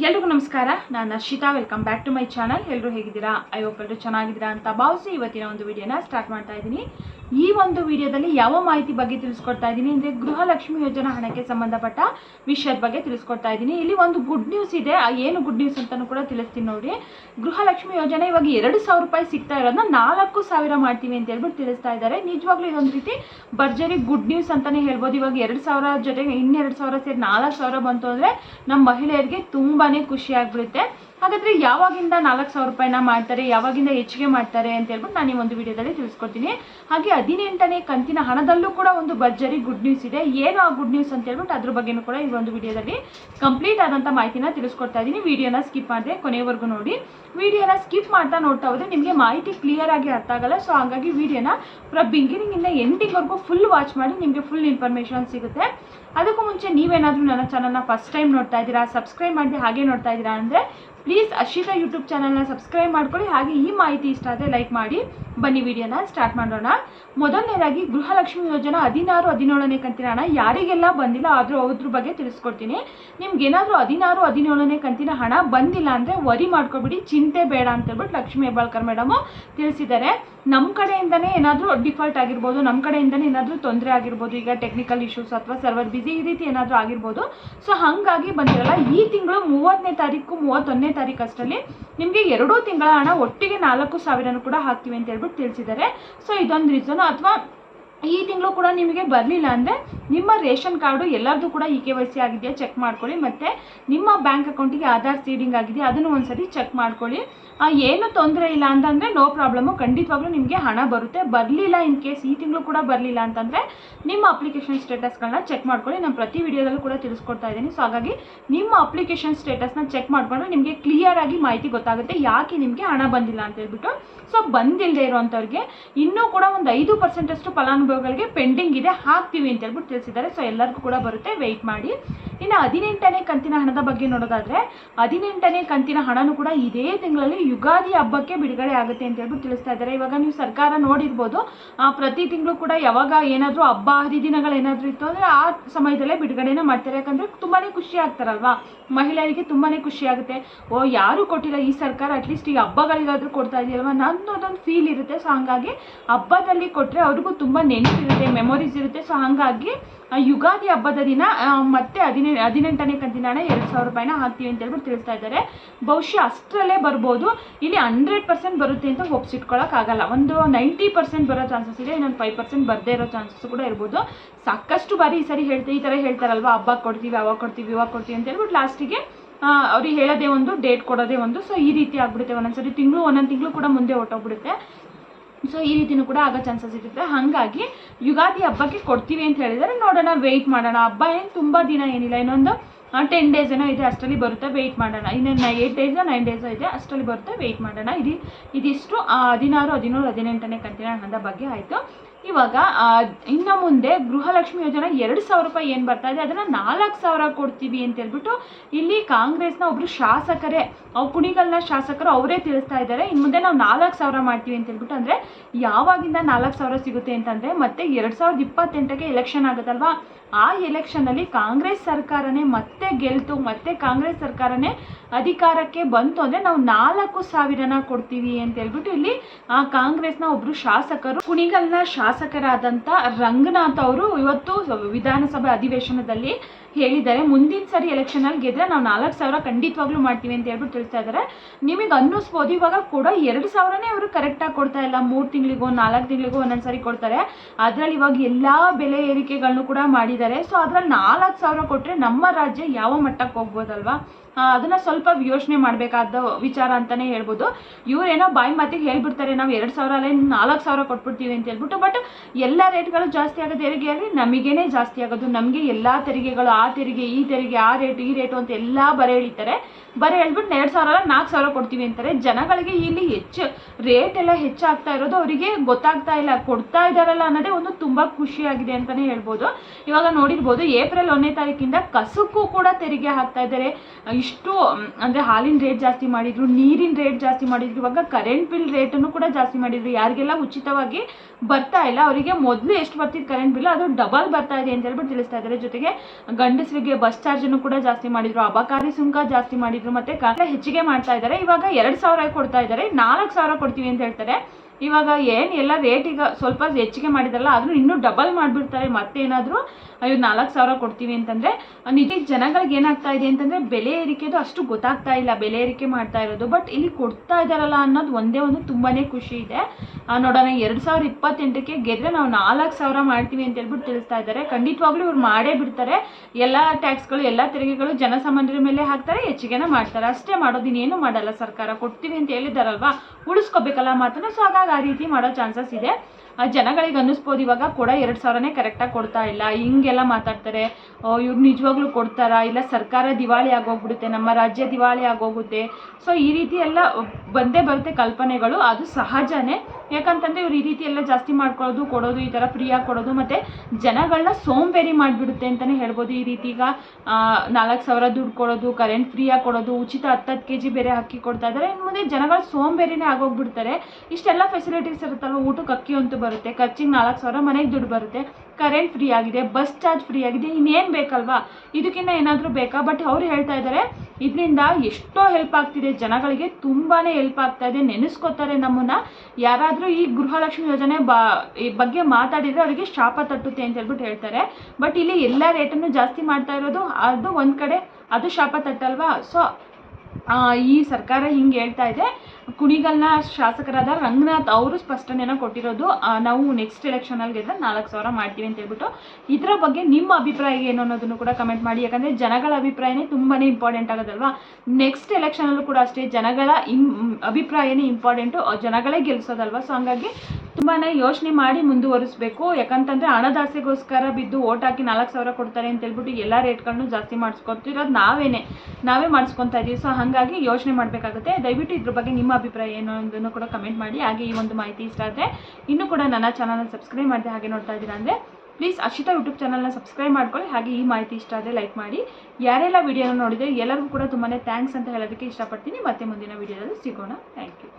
ಎಲ್ರಿಗೂ ನಮಸ್ಕಾರ. ನಾನು Arshitha welcome back to my channel ಎಲ್ಲರೂ ಹೇಗಿದ್ದೀರಾ? ಐ ಹೋಪ್ ಎಲ್ಲರೂ ಚೆನ್ನಾಗಿದ್ದೀರಾ ಅಂತ ಭಾವಿಸಿ ಇವತ್ತಿನ ಒಂದು ವಿಡಿಯೋನ ಸ್ಟಾರ್ಟ್ ಮಾಡ್ತಾ ಇದ್ದೀನಿ. ಈ ಒಂದು ವಿಡಿಯೋದಲ್ಲಿ ಯಾವ ಮಾಹಿತಿ ಬಗ್ಗೆ ತಿಳಿಸ್ಕೊಡ್ತಾ ಇದ್ದೀನಿ ಅಂದರೆ ಗೃಹಲಕ್ಷ್ಮಿ ಯೋಜನಾ ಹಣಕ್ಕೆ ಸಂಬಂಧಪಟ್ಟ ವಿಷಯದ ಬಗ್ಗೆ ತಿಳಿಸ್ಕೊಡ್ತಾ ಇದ್ದೀನಿ. ಇಲ್ಲಿ ಒಂದು ಗುಡ್ ನ್ಯೂಸ್ ಇದೆ. ಏನು ಗುಡ್ ನ್ಯೂಸ್ ಅಂತಲೂ ಕೂಡ ತಿಳಿಸ್ತೀನಿ ನೋಡಿ. ಗೃಹಲಕ್ಷ್ಮಿ ಯೋಜನೆ ಇವಾಗ ಎರಡು ಸಾವಿರ ರೂಪಾಯಿ ಸಿಗ್ತಾ ಇರೋದನ್ನ ನಾಲ್ಕು ಸಾವಿರ ಮಾಡ್ತೀವಿ ಅಂತ ಹೇಳ್ಬಿಟ್ಟು ತಿಳಿಸ್ತಾ ಇದ್ದಾರೆ. ನಿಜವಾಗ್ಲೂ ಇದೊಂದು ರೀತಿ ಭರ್ಜರಿ ಗುಡ್ ನ್ಯೂಸ್ ಅಂತಲೇ ಹೇಳ್ಬೋದು. ಇವಾಗ ಎರಡು ಸಾವಿರ ಜೊತೆಗೆ ಇನ್ನೆರಡು ಸಾವಿರ ಸೇರಿ ನಾಲ್ಕು ಸಾವಿರ ಬಂತು ಅಂದರೆ ನಮ್ಮ ಮಹಿಳೆಯರಿಗೆ ತುಂಬಾ ಖುಷಿ ಆಗ್ಬಿಡುತ್ತೆ ಹಾಗಾದರೆ ಯಾವಾಗಿಂದ ನಾಲ್ಕು ಸಾವಿರ ರೂಪಾಯಿನ ಮಾಡ್ತಾರೆ, ಯಾವಾಗಿಂದ ಹೆಚ್ಚಿಗೆ ಮಾಡ್ತಾರೆ ಅಂತ ಹೇಳ್ಬಿಟ್ಟು ನಾನು ಈ ಒಂದು ವಿಡಿಯೋದಲ್ಲಿ ತಿಳಿಸ್ಕೊಡ್ತೀನಿ. ಹಾಗೆ ಹದಿನೆಂಟನೇ ಕಂತಿನ ಹಣದಲ್ಲೂ ಕೂಡ ಒಂದು ಭರ್ಜರಿ ಗುಡ್ ನ್ಯೂಸ್ ಇದೆ. ಏನು ಆ ಗುಡ್ ನ್ಯೂಸ್ ಅಂತ ಹೇಳ್ಬಿಟ್ಟು ಅದ್ರ ಬಗ್ಗೆನೂ ಕೂಡ ಈ ಒಂದು ವಿಡಿಯೋದಲ್ಲಿ ಕಂಪ್ಲೀಟ್ ಆದಂಥ ಮಾಹಿತಿನ ತಿಳಿಸ್ಕೊಡ್ತಾ ಇದ್ದೀನಿ. ವಿಡಿಯೋನ ಸ್ಕಿಪ್ ಮಾಡಿದೆ ಕೊನೆವರೆಗೂ ನೋಡಿ. ವಿಡಿಯೋನ ಸ್ಕಿಪ್ ಮಾಡ್ತಾ ನೋಡ್ತಾ ಹೋದ್ರೆ ನಿಮಗೆ ಮಾಹಿತಿ ಕ್ಲಿಯರ್ ಆಗಿ ಅರ್ಥ ಆಗಲ್ಲ. ಸೊ ಹಾಗಾಗಿ ವಿಡಿಯೋನ ಫ್ರಮ್ ಬಿಗಿನಿಂಗಿಂದ ಎಂಡಿಂಗ್ವರೆಗೂ ಫುಲ್ ವಾಚ್ ಮಾಡಿ ನಿಮಗೆ ಫುಲ್ ಇನ್ಫಾರ್ಮೇಷನ್ ಸಿಗುತ್ತೆ. ಅದಕ್ಕೂ ಮುಂಚೆ ನೀವೇನಾದರೂ ನನ್ನ ಚಾನಲ್ನ ಫಸ್ಟ್ ಟೈಮ್ ನೋಡ್ತಾ ಇದ್ದೀರಾ ಸಬ್ಸ್ಕ್ರೈಬ್ ಮಾಡಿ ಹಾಗೆ ನೋಡ್ತಾ ಇದ್ದೀರಾ ಅಂದರೆ ಪ್ಲೀಸ್ ಅಶಿತಾ ಯೂಟ್ಯೂಬ್ ಚಾನಲ್ನ ಸಬ್ಸ್ಕ್ರೈಬ್ ಮಾಡ್ಕೊಳ್ಳಿ. ಹಾಗೆ ಈ ಮಾಹಿತಿ ಇಷ್ಟ ಆದರೆ ಲೈಕ್ ಮಾಡಿ. ಬನ್ನಿ ವಿಡಿಯೋನ ಸ್ಟಾರ್ಟ್ ಮಾಡೋಣ. ಮೊದಲನೇದಾಗಿ ಗೃಹಲಕ್ಷ್ಮಿ ಯೋಜನಾ ಹದಿನಾರು, ಹದಿನೇಳನೇ ಕಂತಿನ ಹಣ ಯಾರಿಗೆಲ್ಲ ಬಂದಿಲ್ಲ ಆದರೂ ಅದ್ರ ಬಗ್ಗೆ ತಿಳಿಸ್ಕೊಡ್ತೀನಿ. ನಿಮ್ಗೇನಾದರೂ ಹದಿನಾರು, ಹದಿನೇಳನೇ ಕಂತಿನ ಹಣ ಬಂದಿಲ್ಲ ಅಂದರೆ ವರಿ ಮಾಡ್ಕೊಬಿಡಿ. ಚಿಂತೆ ಬೇಡ ಅಂತ ಹೇಳ್ಬಿಟ್ಟು ಲಕ್ಷ್ಮೀ ಹೆಬ್ಬಾಳ್ಕರ್ ಮೇಡಮು ತಿಳಿಸಿದ್ದಾರೆ. ನಮ್ಮ ಕಡೆಯಿಂದನೇ ಏನಾದರೂ ಡಿಫಾಲ್ಟ್ ಆಗಿರ್ಬೋದು ನಮ್ಮ ಕಡೆಯಿಂದನೇ ಏನಾದರೂ ತೊಂದರೆ ಆಗಿರ್ಬೋದು, ಈಗ ಟೆಕ್ನಿಕಲ್ ಇಶ್ಯೂಸ್ ಅಥವಾ ಸರ್ವರ್ ಬಿಸಿ ಈ ರೀತಿ ಏನಾದರೂ ಆಗಿರ್ಬೋದು ಸೊ ಹಾಗಾಗಿ ಬಂದಿರಲ್ಲ, ಈ ತಿಂಗಳು ಮೂವತ್ತನೇ ತಾರೀಕು, ಮೂವತ್ತೊಂದನೇ ತಾರೀಕು ಅಷ್ಟರಲ್ಲಿ ನಿಮಗೆ ಎರಡೂ ತಿಂಗಳ ಹಣ ಒಟ್ಟಿಗೆ ನಾಲ್ಕು ಸಾವಿರನೂ ಕೂಡ ಹಾಕ್ತೀವಿ ಅಂತ ಹೇಳ್ಬಿಟ್ಟು ತಿಳಿಸಿದ್ದಾರೆ. ಸೊ ಇದೊಂದು ರೀಸನ್ ಅಥವಾ ಈ ತಿಂಗಳು ಕೂಡ ನಿಮಗೆ ಬರಲಿಲ್ಲ ಅಂದರೆ ನಿಮ್ಮ ರೇಷನ್ ಕಾರ್ಡು ಎಲ್ಲರದ್ದು ಕೂಡ ಇ ಕೆ ವೈ ಸಿ ಆಗಿದೆಯಾ ಚೆಕ್ ಮಾಡ್ಕೊಳ್ಳಿ. ಮತ್ತು ನಿಮ್ಮ ಬ್ಯಾಂಕ್ ಅಕೌಂಟಿಗೆ ಆಧಾರ್ ಸೀಡಿಂಗ್ ಆಗಿದೆಯಾ ಅದನ್ನು ಒಂದ್ಸರಿ ಚೆಕ್ ಮಾಡ್ಕೊಳ್ಳಿ. ಏನು ತೊಂದರೆ ಇಲ್ಲ ಅಂತಂದರೆ ನೋ ಪ್ರಾಬ್ಲಮ್ಮು ಖಂಡಿತವಾಗ್ಲೂ ನಿಮಗೆ ಹಣ ಬರುತ್ತೆ. ಬರಲಿಲ್ಲ ಇನ್ ಕೇಸ್ ಈ ತಿಂಗಳು ಕೂಡ ಬರಲಿಲ್ಲ ಅಂತಂದರೆ ನಿಮ್ಮ ಅಪ್ಲಿಕೇಶನ್ ಸ್ಟೇಟಸ್ಗಳನ್ನ ಚೆಕ್ ಮಾಡ್ಕೊಳ್ಳಿ. ನಾನು ಪ್ರತಿ ವಿಡಿಯೋದಲ್ಲೂ ಕೂಡ ತಿಳಿಸ್ಕೊಡ್ತಾ ಇದ್ದೀನಿ. ಸೊ, ಹಾಗಾಗಿ ನಿಮ್ಮ ಅಪ್ಲಿಕೇಶನ್ ಸ್ಟೇಟಸ್ನ ಚೆಕ್ ಮಾಡಿಕೊಂಡ್ರೆ ನಿಮಗೆ ಕ್ಲಿಯರ್ ಆಗಿ ಮಾಹಿತಿ ಗೊತ್ತಾಗುತ್ತೆ ಯಾಕೆ ನಿಮಗೆ ಹಣ ಬಂದಿಲ್ಲ ಅಂತ ಹೇಳ್ಬಿಟ್ಟು. ಸೊ ಬಂದಿಲ್ಲದೆ ಇರುವಂಥವ್ರಿಗೆ ಇನ್ನೂ ಕೂಡ ಒಂದು ಐದು ಪರ್ಸೆಂಟಷ್ಟು ಫಲಾನುಭವಿಗಳಿಗೆ ಪೆಂಡಿಂಗ್ ಇದೆ ಹಾಕ್ತೀವಿ ಅಂತ ಹೇಳ್ಬಿಟ್ಟು ತಿಳಿಸಿದ್ದಾರೆ. ಸೊ ಎಲ್ಲರಿಗೂ ಕೂಡ ಬರುತ್ತೆ. ವೆಯ್ಟ್ ಮಾಡಿ. ಇನ್ನು ಹದಿನೆಂಟನೇ ಕಂತಿನ ಹಣದ ಬಗ್ಗೆ ನೋಡೋದಾದ್ರೆ, ಹದಿನೆಂಟನೇ ಕಂತಿನ ಹಣನೂ ಕೂಡ ಇದೇ ತಿಂಗಳಲ್ಲಿ ಯುಗಾದಿ ಹಬ್ಬಕ್ಕೆ ಬಿಡುಗಡೆ ಆಗುತ್ತೆ ಅಂತ ಹೇಳ್ಬಿಟ್ಟು ತಿಳಿಸ್ತಾ ಇದ್ದಾರೆ. ಇವಾಗ ನೀವು ಸರ್ಕಾರ ನೋಡಿರ್ಬೋದು ಪ್ರತಿ ತಿಂಗಳು ಕೂಡ ಯಾವಾಗ ಏನಾದರೂ ಹಬ್ಬ ಹರಿದಿನಗಳು ಏನಾದರೂ ಇತ್ತು ಅಂದರೆ ಆ ಸಮಯದಲ್ಲೇ ಬಿಡುಗಡೆನ ಮಾಡ್ತಾರೆ. ಯಾಕಂದರೆ ತುಂಬಾ ಖುಷಿ ಆಗ್ತಾರಲ್ವಾ? ಮಹಿಳೆಯರಿಗೆ ತುಂಬಾ ಖುಷಿ ಆಗುತ್ತೆ. ಓ, ಯಾರು ಕೊಟ್ಟಿಲ್ಲ, ಈ ಸರ್ಕಾರ ಅಟ್ಲೀಸ್ಟ್ ಈ ಹಬ್ಬಗಳಿಗಾದರೂ ಕೊಡ್ತಾ ಇದೆಯಲ್ವಾ? ನನ್ನದೊಂದು ಫೀಲ್ ಇರುತ್ತೆ. ಸೊ ಹಾಗಾಗಿ ಹಬ್ಬದಲ್ಲಿ ಕೊಟ್ಟರೆ ಅವ್ರಿಗೂ ತುಂಬ ನೆನಪಿರುತ್ತೆ ಮೆಮೊರೀಸ್ ಇರುತ್ತೆ. ಸೊ ಹಾಗಾಗಿ ಯುಗಾದಿ ಹಬ್ಬದ ದಿನ ಮತ್ತೆ ಹದಿನೆ ಹದಿನೆಂಟನೇ ಕಂತಿನ ಹಣ ಎರಡು ಸಾವಿರ ರೂಪಾಯಿನ ಹಾಕ್ತೀವಿ ಅಂತ ಹೇಳ್ಬಿಟ್ಟು ತಿಳಿಸ್ತಾ ಇದ್ದಾರೆ. ಬಹುಶಃ ಅಷ್ಟರಲ್ಲೇ ಬರ್ಬೋದು. ಇಲ್ಲಿ ಹಂಡ್ರೆಡ್ ಪರ್ಸೆಂಟ್ ಬರುತ್ತೆ ಅಂತ ಒಪ್ಸಿಟ್ಕೊಳ್ಳೋಕ್ಕಾಗಲ್ಲ ಒಂದು ನೈಂಟಿ ಪರ್ಸೆಂಟ್ ಬರೋ ಚಾನ್ಸಸ್ ಇದೆ, ಇನ್ನೊಂದು ಫೈವ್ ಪರ್ಸೆಂಟ್ ಬರದೇ ಇರೋ ಚಾನ್ಸಸ್ ಕೂಡ ಇರ್ಬೋದು. ಸಾಕಷ್ಟು ಬಾರಿ ಈ ಸರಿ ಹೇಳ್ತೀವಿ ಈ ಥರ ಹೇಳ್ತಾರಲ್ವಾ ಹಬ್ಬ ಕೊಡ್ತೀವಿ, ಅವಾಗ ಕೊಡ್ತೀವಿ, ಇವಾಗ ಕೊಡ್ತೀವಿ ಅಂತ ಹೇಳ್ಬಿಟ್ಟು ಲಾಸ್ಟಿಗೆ ಅವ್ರಿಗೆ ಹೇಳೋದೇ ಒಂದು ಡೇಟ್ ಕೊಡೋದೇ ಒಂದು. ಸೊ ಈ ರೀತಿ ಆಗ್ಬಿಡುತ್ತೆ. ಒಂದೊಂದ್ಸರಿ ತಿಂಗಳು, ಒಂದೊಂದು ತಿಂಗಳು ಕೂಡ ಮುಂದೆ ಹೊಟ್ಟೋಗ್ಬಿಡುತ್ತೆ ಸೊ ಈ ರೀತಿನೂ ಕೂಡ ಆಗೋ ಚಾನ್ಸಸ್ ಇರುತ್ತೆ. ಹಾಗಾಗಿ, ಯುಗಾದಿ ಹಬ್ಬಕ್ಕೆ ಕೊಡ್ತೀವಿ ಅಂತ ಹೇಳಿದರೆ ನೋಡೋಣ ವೆಯ್ಟ್ ಮಾಡೋಣ. ಹಬ್ಬ ಏನು ತುಂಬ ದಿನ ಏನಿಲ್ಲ. ಇನ್ನೊಂದು ಟೆನ್ ಡೇಸ್ ಏನೋ ಇದೆ, ಅಷ್ಟರಲ್ಲಿ ಬರುತ್ತೆ. ವೆಯ್ಟ್ ಮಾಡೋಣ. ಇನ್ನೊಂದು ಏಯ್ಟ್ ಡೇಸ್ ನೈನ್ ಡೇಸ್ ಇದೆ, ಅಷ್ಟರಲ್ಲಿ ಬರುತ್ತೆ. ವೆಯ್ಟ್ ಮಾಡೋಣ. ಇದು ಇದಿಷ್ಟು ಹದಿನಾರು, ಹದಿನೇಳು, ಹದಿನೆಂಟನೇ ಕಂತಿನ ಹಣದ ಬಗ್ಗೆ ಆಯಿತು. ಇವಾಗ ಇನ್ನು ಮುಂದೆ ಗೃಹಲಕ್ಷ್ಮಿ ಯೋಜನೆ ಎರಡು ಸಾವಿರ ರೂಪಾಯಿ ಏನು ಬರ್ತಾ ಇದೆ, ಅದನ್ನು ನಾಲ್ಕು ಸಾವಿರ ಕೊಡ್ತೀವಿ ಅಂತ ಹೇಳ್ಬಿಟ್ಟು ಇಲ್ಲಿ ಕಾಂಗ್ರೆಸ್ನ ಒಬ್ಬರು ಶಾಸಕರೇ ಅವ್ರು ಕುಣಿಗಲ್ನ ಶಾಸಕರು ಅವರೇ ತಿಳಿಸ್ತಾ ಇದ್ದಾರೆ. ಇನ್ನು ಮುಂದೆ ನಾವು ನಾಲ್ಕು ಸಾವಿರ ಮಾಡ್ತೀವಿ ಅಂತ ಹೇಳ್ಬಿಟ್ಟು ಅಂದರೆ ಯಾವಾಗಿಂದ ನಾಲ್ಕು ಸಾವಿರ ಸಿಗುತ್ತೆ ಅಂತಂದರೆ ಮತ್ತೆ ಎರಡು ಸಾವಿರದ ಇಪ್ಪತ್ತೆಂಟಕ್ಕೆ ಎಲೆಕ್ಷನ್ ಆಗುತ್ತಲ್ವಾ? ಆ ಎಲೆಕ್ಷನಲ್ಲಿ ಕಾಂಗ್ರೆಸ್ ಸರ್ಕಾರನೇ ಮತ್ತೆ ಗೆಲ್ತು, ಮತ್ತೆ ಕಾಂಗ್ರೆಸ್ ಸರ್ಕಾರನೇ ಅಧಿಕಾರಕ್ಕೆ ಬಂತು ಅಂದರೆ ನಾವು ನಾಲ್ಕು ಸಾವಿರನ ಕೊಡ್ತೀವಿ ಅಂತ ಹೇಳ್ಬಿಟ್ಟು ಇಲ್ಲಿ ಆ ಕಾಂಗ್ರೆಸ್ನ ಒಬ್ಬರು ಶಾಸಕರು ಕುಣಿಗಲ್ನ ಶಾಸಕರಾದಂಥ ರಂಗನಾಥ್ ಅವರು ಇವತ್ತು ವಿಧಾನಸಭೆ ಅಧಿವೇಶನದಲ್ಲಿ ಹೇಳಿದ್ದಾರೆ. ಮುಂದಿನ ಸರಿ ಎಲೆಕ್ಷನಲ್ಲಿ ಗೆದ್ರೆ ನಾವು ನಾಲ್ಕು ಸಾವಿರ ಖಂಡಿತವಾಗ್ಲೂ ಮಾಡ್ತೀವಿ ಅಂತ ಹೇಳ್ಬಿಟ್ಟು ತಿಳಿಸ್ತಾ ಇದ್ದಾರೆ. ನಿಮಗೆ ಅನ್ನಿಸ್ಬೋದು, ಇವಾಗ ಕೂಡ ಎರಡು ಸಾವಿರನೇ ಅವರು ಕರೆಕ್ಟಾಗಿ ಕೊಡ್ತಾ ಇಲ್ಲ. ಮೂರು ತಿಂಗಳಿಗೋ, ನಾಲ್ಕು ತಿಂಗಳಿಗೋ ಒಂದೊಂದು ಸರಿ ಕೊಡ್ತಾರೆ. ಅದರಲ್ಲಿ ಇವಾಗ ಎಲ್ಲ ಬೆಲೆ ಏರಿಕೆಗಳನ್ನು ಕೂಡ ಮಾಡಿದ್ದಾರೆ. ಸೊ ಅದ್ರಲ್ಲಿ ನಾಲ್ಕು ಸಾವಿರ ಕೊಟ್ಟರೆ ನಮ್ಮ ರಾಜ್ಯ ಯಾವ ಮಟ್ಟಕ್ಕೆ ಹೋಗ್ಬೋದಲ್ವಾ? ಅದನ್ನ ಸ್ವಲ್ಪ ಯೋಚನೆ ಮಾಡಬೇಕಾದ ವಿಚಾರ ಅಂತಾನೆ ಹೇಳ್ಬೋದು. ಇವರೇನೋ ಬಾಯಿ ಮಾತಿಗೆ ಹೇಳ್ಬಿಡ್ತಾರೆ, ನಾವು ಎರಡು ಸಾವಿರ ಅಲ್ಲೇ ನಾಲ್ಕು ಸಾವಿರ ಕೊಟ್ಬಿಡ್ತೀವಿ ಅಂತ ಹೇಳ್ಬಿಟ್ಟು, ಬಟ್ ಎಲ್ಲ ರೇಟ್ಗಳು ಜಾಸ್ತಿ ಆಗೋದು ತೆರಿಗೆಯಲ್ಲಿ ನಮಗೇನೆ ಜಾಸ್ತಿ ಆಗೋದು. ನಮಗೆ ಎಲ್ಲ ತೆರಿಗೆಗಳು, ಆ ತೆರಿಗೆ, ಈ ತೆರಿಗೆ, ಆ ರೇಟ್, ಈ ರೇಟು ಅಂತ ಎಲ್ಲ ಬರೆ ಎಳಿತಾರೆ. ಬರೀ ಹೇಳ್ಬಿಟ್ಟು ಎರಡು ಸಾವಿರ ಅಲ್ಲ, ನಾಲ್ಕು ಸಾವಿರ ಕೊಡ್ತೀವಿ ಅಂತಾರೆ. ಜನಗಳಿಗೆ ಇಲ್ಲಿ ಹೆಚ್ಚು ರೇಟ್ ಎಲ್ಲ ಹೆಚ್ಚಾಗ್ತಾ ಇರೋದು ಅವರಿಗೆ ಗೊತ್ತಾಗ್ತಾ ಇಲ್ಲ. ಕೊಡ್ತಾ ಇದ್ದಾರಲ್ಲ ಅನ್ನೋದೇ ಒಂದು ತುಂಬ ಖುಷಿಯಾಗಿದೆ ಅಂತಲೇ ಹೇಳ್ಬೋದು. ಇವಾಗ ನೋಡಿರ್ಬೋದು, ಏಪ್ರಿಲ್ ಒಂದನೇ ತಾರೀಕಿಂದ ಕಸುಕು ಕೂಡ ತೆರಿಗೆ ಹಾಕ್ತಾ ಇದ್ದಾರೆ. ಇಷ್ಟು ಅಂದ್ರೆ ಹಾಲಿನ ರೇಟ್ ಜಾಸ್ತಿ ಮಾಡಿದ್ರು, ನೀರಿನ ರೇಟ್ ಜಾಸ್ತಿ ಮಾಡಿದ್ರು, ಇವಾಗ ಕರೆಂಟ್ ಬಿಲ್ ರೇಟನ್ನು ಕೂಡ ಜಾಸ್ತಿ ಮಾಡಿದ್ರು. ಯಾರಿಗೆಲ್ಲ ಉಚಿತವಾಗಿ ಬರ್ತಾ ಇಲ್ಲ, ಅವರಿಗೆ ಮೊದಲು ಎಷ್ಟು ಬರ್ತಿತ್ತು ಕರೆಂಟ್ ಬಿಲ್ ಅದು ಡಬಲ್ ಬರ್ತಾ ಇದೆ ಅಂತ ಹೇಳ್ಬಿಟ್ಟು ತಿಳಿಸ್ತಾ ಇದ್ದಾರೆ. ಜೊತೆಗೆ ಗಂಡಸರಿಗೆ ಬಸ್ ಚಾರ್ಜನ್ನು ಕೂಡ ಜಾಸ್ತಿ ಮಾಡಿದ್ರು, ಅಬಕಾರಿ ಸುಂಕ ಜಾಸ್ತಿ ಮಾಡಿದ್ರು, ಮತ್ತೆ ಹೆಚ್ಚಿಗೆ ಮಾಡ್ತಾ ಇದ್ದಾರೆ. ಇವಾಗ ಎರಡು ಸಾವಿರ ಕೊಡ್ತಾ ಇದ್ದಾರೆ, ನಾಲ್ಕು ಸಾವಿರ ಕೊಡ್ತೀವಿ ಅಂತ ಹೇಳ್ತಾರೆ. ಇವಾಗ ಏನು ಎಲ್ಲ ರೇಟ್ ಈಗ ಸ್ವಲ್ಪ ಹೆಚ್ಚಿಗೆ ಮಾಡಿದಾರಲ್ಲ ಆದರೂ ಇನ್ನೂ ಡಬಲ್ ಮಾಡಿಬಿಡ್ತಾರೆ. ಮತ್ತೇನಾದರೂ ಅಯ್ಯೋ ನಾಲ್ಕು ಸಾವಿರ ಕೊಡ್ತೀವಿ ಅಂತಂದರೆ ನಿಜ ಜನಗಳಿಗೆ ಏನಾಗ್ತಾ ಇದೆ ಅಂತಂದರೆ ಬೆಲೆ ಏರಿಕೆದು ಅಷ್ಟು ಗೊತ್ತಾಗ್ತಾ ಇಲ್ಲ, ಬೆಲೆ ಏರಿಕೆ ಮಾಡ್ತಾ ಇರೋದು. ಬಟ್ ಇಲ್ಲಿ ಕೊಡ್ತಾ ಇದ್ದಾರಲ್ಲ ಅನ್ನೋದು ಒಂದೇ ಒಂದು ತುಂಬಾ ಖುಷಿ ಇದೆ. ನೋಡೋಣ, ಎರಡು ಸಾವಿರ ಇಪ್ಪತ್ತೆಂಟಕ್ಕೆ ಗೆದ್ರೆ ನಾವು ನಾಲ್ಕು ಸಾವಿರ ಮಾಡ್ತೀವಿ ಅಂತ ಹೇಳ್ಬಿಟ್ಟು ತಿಳಿಸ್ತಾ ಇದ್ದಾರೆ. ಖಂಡಿತವಾಗ್ಲೂ ಇವ್ರು ಮಾಡೇ ಬಿಡ್ತಾರೆ. ಎಲ್ಲ ಟ್ಯಾಕ್ಸ್ಗಳು ಎಲ್ಲ ತೆರಿಗೆಗಳು ಜನಸಾಮಾನ್ಯರ ಮೇಲೆ ಹಾಕ್ತಾರೆ, ಹೆಚ್ಚಿಗೆನ ಮಾಡ್ತಾರೆ. ಅಷ್ಟೇ ಮಾಡೋದು ಇನ್ನೇನು ಮಾಡಲ್ಲ. ಸರ್ಕಾರ ಕೊಡ್ತೀವಿ ಅಂತ ಹೇಳಿದಾರಲ್ವಾ? ಉಳಿಸ್ಕೋಬೇಕಲ್ಲ ಮಾತನ್ನು. ಸೊ ಹಾಗಾಗಿ ಆ ರೀತಿ ಮಾಡೋ ಚಾನ್ಸಸ್ ಇದೆ ಆ ಜನಗಳಿಗೆ ಅನ್ನಿಸ್ಬೋದು, ಇವಾಗ ಕೂಡ ಎರಡು ಸಾವಿರನೇ ಕರೆಕ್ಟಾಗಿ ಕೊಡ್ತಾ ಇಲ್ಲ. ಹಿಂಗೆಲ್ಲ ಮಾತಾಡ್ತಾರೆ ಇವ್ರು ನಿಜವಾಗ್ಲೂ ಕೊಡ್ತಾರಾ? ಇಲ್ಲ ಸರ್ಕಾರ ದಿವಾಳಿ ಆಗೋಗ್ಬಿಡುತ್ತೆ, ನಮ್ಮ ರಾಜ್ಯ ದಿವಾಳಿ ಆಗೋಗುತ್ತೆ. ಸೊ ಈ ರೀತಿ ಎಲ್ಲ ಬಂದೇ ಬರುತ್ತೆ ಕಲ್ಪನೆಗಳು. ಅದು ಸಹಜನೇ. ಯಾಕಂತಂದರೆ ಇವ್ರು ಈ ರೀತಿ ಎಲ್ಲ ಜಾಸ್ತಿ ಮಾಡ್ಕೊಳ್ಳೋದು, ಕೊಡೋದು, ಈ ಥರ ಫ್ರೀಯಾಗಿ ಕೊಡೋದು, ಮತ್ತು ಜನಗಳನ್ನ ಸೋಂಬೇರಿ ಮಾಡಿಬಿಡುತ್ತೆ ಅಂತಲೇ ಹೇಳ್ಬೋದು. ಈ ರೀತಿ ಈಗ ನಾಲ್ಕು ಸಾವಿರ ದುಡ್ಡು ಕೊಡೋದು ಕರೆಂಟ್ ಫ್ರೀಯಾಗಿ ಕೊಡೋದು, ಉಚಿತ ಹತ್ತತ್ತು ಕೆ ಜಿ ಬೇರೆ ಅಕ್ಕಿ ಕೊಡ್ತಾ ಇದ್ದಾರೆ ಇನ್ನು ಮುಂದೆ ಜನಗಳು ಸೋಂಬೇರಿನೇ ಆಗೋಗ್ಬಿಡ್ತಾರೆ. ಇಷ್ಟೆಲ್ಲ ಫೆಸಿಲಿಟೀಸ್ ಇರುತ್ತಲ್ವ? ಊಟಕ್ಕೆ ಅಕ್ಕಿ ಅಂತೂ ಬರುತ್ತೆ, ಖರ್ಚಿಗೆ ನಾಲ್ಕು ಸಾವಿರ ಮನೆಗೆ ದುಡ್ಡು ಬರುತ್ತೆ ಕರೆಂಟ್ ಫ್ರೀ ಆಗಿದೆ ಬಸ್ ಚಾರ್ಜ್ ಫ್ರೀ ಆಗಿದೆ, ಇನ್ನೇನು ಬೇಕಲ್ವಾ? ಇದಕ್ಕಿಂತ ಏನಾದರೂ ಬೇಕಾ? ಬಟ್ ಅವ್ರು ಹೇಳ್ತಾ ಇದ್ದಾರೆ ಇದರಿಂದ ಎಷ್ಟೋ ಹೆಲ್ಪ್ ಆಗ್ತಿದೆ, ಜನಗಳಿಗೆ ತುಂಬಾ ಹೆಲ್ಪ್ ಆಗ್ತಾ ಇದೆ, ನೆನೆಸ್ಕೋತಾರೆ ನಮ್ಮನ್ನು. ಯಾರಾದರೂ ಈ ಗೃಹಲಕ್ಷ್ಮಿ ಯೋಜನೆ ಬಾ, ಈ ಬಗ್ಗೆ ಮಾತಾಡಿದರೆ ಅವರಿಗೆ ಶಾಪ ತಟ್ಟುತ್ತೆ ಅಂತ ಹೇಳ್ಬಿಟ್ಟು ಹೇಳ್ತಾರೆ. ಬಟ್ ಇಲ್ಲಿ ಎಲ್ಲ ರೇಟನ್ನು ಜಾಸ್ತಿ ಮಾಡ್ತಾ ಇರೋದು, ಅದು ಒಂದು ಕಡೆ, ಅದು ಶಾಪ ತಟ್ಟಲ್ವಾ? ಸೊ ಈ ಸರ್ಕಾರ ಹಿಂಗೆ ಹೇಳ್ತಾ ಇದೆ. ಕುಣಿಗಲ್ನ ಶಾಸಕರಾದ ರಂಗನಾಥ್ ಅವರು ಸ್ಪಷ್ಟನೆನ ಕೊಟ್ಟಿರೋದು ನಾವು ನೆಕ್ಸ್ಟ್ ಎಲೆಕ್ಷನಲ್ಲಿ ಗೆದ್ರೆ ನಾಲ್ಕು ಸಾವಿರ ಮಾಡ್ತೀವಿ ಅಂತ ಹೇಳ್ಬಿಟ್ಟು. ಇದರ ಬಗ್ಗೆ ನಿಮ್ಮ ಅಭಿಪ್ರಾಯ ಏನು ಅನ್ನೋದನ್ನು ಕೂಡ ಕಮೆಂಟ್ ಮಾಡಿ. ಯಾಕಂದರೆ ಜನಗಳ ಅಭಿಪ್ರಾಯನೇ ತುಂಬಾ ಇಂಪಾರ್ಟೆಂಟ್ ಆಗೋದಲ್ವಾ? ನೆಕ್ಸ್ಟ್ ಎಲೆಕ್ಷನಲ್ಲೂ ಕೂಡ ಅಷ್ಟೇ ಜನಗಳ ಇಂ, ಅಭಿಪ್ರಾಯನೇ ಇಂಪಾರ್ಟೆಂಟು ಜನಗಳೇ ಗೆಲ್ಸೋದಲ್ವಾ? ಸೊ ಹಂಗಾಗಿ ತುಂಬಾ ಯೋಚನೆ ಮಾಡಿ ಮುಂದುವರಿಸಬೇಕು. ಯಾಕಂತಂದರೆ ಹಣದಾಸೆಗೋಸ್ಕರ ಬಿದ್ದು ಓಟ್ ಹಾಕಿ ನಾಲ್ಕು ಸಾವಿರ ಕೊಡ್ತಾರೆ ಅಂತ ಹೇಳ್ಬಿಟ್ಟು ಎಲ್ಲ ರೇಟ್ಗಳನ್ನು ಜಾಸ್ತಿ ಮಾಡಿಸ್ಕೊತಿರೋದು ನಾವೇನೆ. ನಾವೇ ಮಾಡಿಸ್ಕೊತಾ ಇದ್ದೀವಿ ಸೊ ಹಾಗಾಗಿ ಯೋಚನೆ ಮಾಡಬೇಕಾಗುತ್ತೆ. ದಯವಿಟ್ಟು ಇದ್ರ ಬಗ್ಗೆ ನಿಮ್ಮ ಅಭಿಪ್ರಾಯ ಏನು ಅನ್ನೋದನ್ನು ಕೂಡ ಕಮೆಂಟ್ ಮಾಡಿ. ಹಾಗೆ ಈ ಒಂದು ಮಾಹಿತಿ ಇಷ್ಟ ಆದರೆ ಇನ್ನೂ ಕೂಡ ನನ್ನ ಚಾನಲ್ನ ಸಬ್ಸ್ಕ್ರೈಬ್ ಮಾಡಿದೆ ಹಾಗೆ ನೋಡ್ತಾ ಇದ್ದೀರಾ ಅಂದರೆ ಪ್ಲೀಸ್ ಅಕ್ಷಿತಾ ಯೂಟ್ಯೂಬ್ ಚಾನಲ್ನ ಸಬ್ಸ್ಕ್ರೈಬ್ ಮಾಡ್ಕೊಳ್ಳಿ. ಹಾಗೆ ಈ ಮಾಹಿತಿ ಇಷ್ಟ ಆದರೆ ಲೈಕ್ ಮಾಡಿ. ಯಾರೆಲ್ಲ ವಿಡಿಯೋನ ನೋಡಿದರೆ ಎಲ್ಲರಿಗೂ ಕೂಡ ತುಂಬಾ ಥ್ಯಾಂಕ್ಸ್ ಅಂತ ಹೇಳೋದಕ್ಕೆ ಇಷ್ಟಪಡ್ತೀನಿ. ಮತ್ತೆ ಮುಂದಿನ ವಿಡಿಯೋದಲ್ಲಿ ಸಿಗೋಣ. Thank you